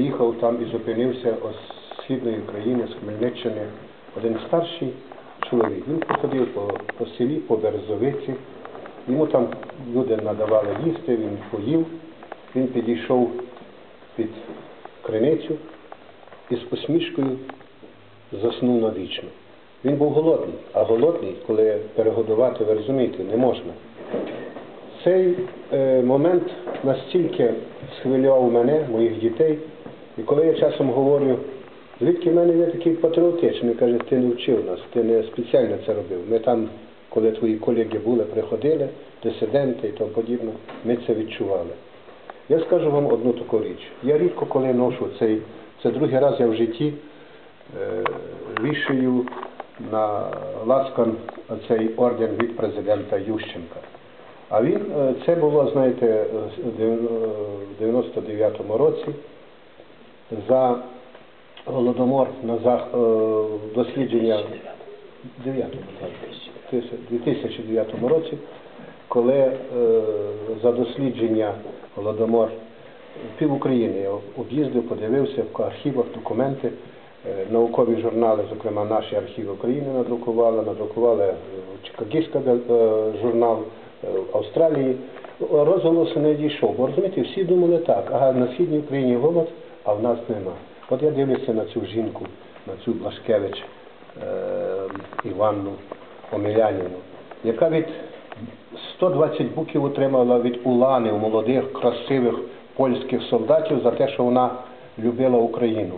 Їхав там і зупинився з східної країни, з Хмельниччини, один старший чоловік. Він походив по, по селі, по Березовиці. Йому там люди надавали їсти, він поїв. Він підійшов під криницю і з посмішкою заснув навічно. Він був голодний, а голодний, коли перегодувати, ви розумієте, не можна. Цей е, момент настільки схвилював мене, моїх дітей, і коли я часом говорю, звідки в мене є такий патріотичний, каже, ти не вчив нас, ти не спеціально це робив. Ми там, коли твої колеги були, приходили, дисиденти і тому подібне, ми це відчували. Я скажу вам одну таку річ. Я рідко коли ношу цей, це другий раз я в житті е, вішаю на лацкан цей орден від президента Ющенка. А він, е, це було, знаєте, е, в 99-му році за голодомор на зах... е, дослідження 9-му, 2009 році, коли е, за дослідження голодомор пів України я об'їздив, подивився в архівах документи, е, наукові журнали, зокрема наші архіви України надрукували, надрукували Чикагійська е, журнал Австралії. Розголосу не дійшов. Бо розумієте, всі думали так, ага, на східній Україні голод, а в нас нема. От я дивлюся на цю жінку, на цю Блашкевич е, Іванну Омілянівну, яка від 120 буків отримала від уланів молодих, красивих польських солдатів за те, що вона любила Україну.